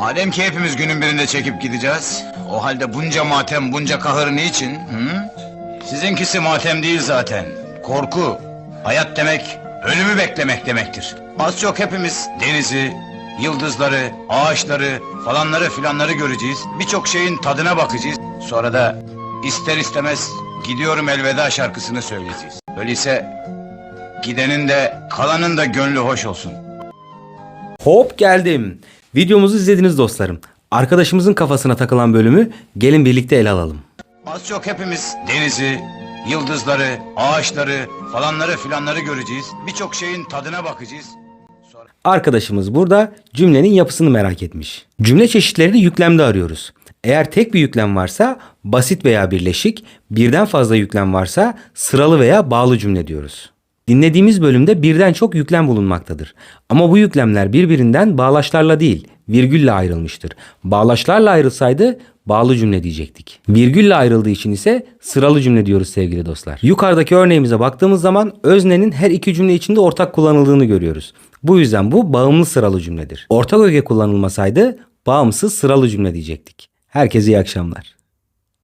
Madem ki hepimiz günün birinde çekip gideceğiz, o halde bunca matem, bunca kahır niçin? Hı? Sizinkisi matem değil zaten. Korku. Hayat demek, ölümü beklemek demektir. Az çok hepimiz denizi, yıldızları, ağaçları, falanları filanları göreceğiz. Birçok şeyin tadına bakacağız. Sonra da ister istemez gidiyorum elveda şarkısını söyleyeceğiz. Öyleyse gidenin de kalanın da gönlü hoş olsun. Hop geldim. Videomuzu izlediniz dostlarım. Arkadaşımızın kafasına takılan bölümü gelin birlikte ele alalım. Az çok hepimiz denizi, yıldızları, ağaçları, falanları filanları göreceğiz. Birçok şeyin tadına bakacağız. Sonra... Arkadaşımız burada cümlenin yapısını merak etmiş. Cümle çeşitlerini yüklemde arıyoruz. Eğer tek bir yüklem varsa basit veya birleşik, birden fazla yüklem varsa sıralı veya bağlı cümle diyoruz. Dinlediğimiz bölümde birden çok yüklem bulunmaktadır. Ama bu yüklemler birbirinden bağlaçlarla değil, virgülle ayrılmıştır. Bağlaçlarla ayrılsaydı bağlı cümle diyecektik. Virgülle ayrıldığı için ise sıralı cümle diyoruz sevgili dostlar. Yukarıdaki örneğimize baktığımız zaman öznenin her iki cümle içinde ortak kullanıldığını görüyoruz. Bu yüzden bu bağımlı sıralı cümledir. Ortak öge kullanılmasaydı bağımsız sıralı cümle diyecektik. Herkese iyi akşamlar.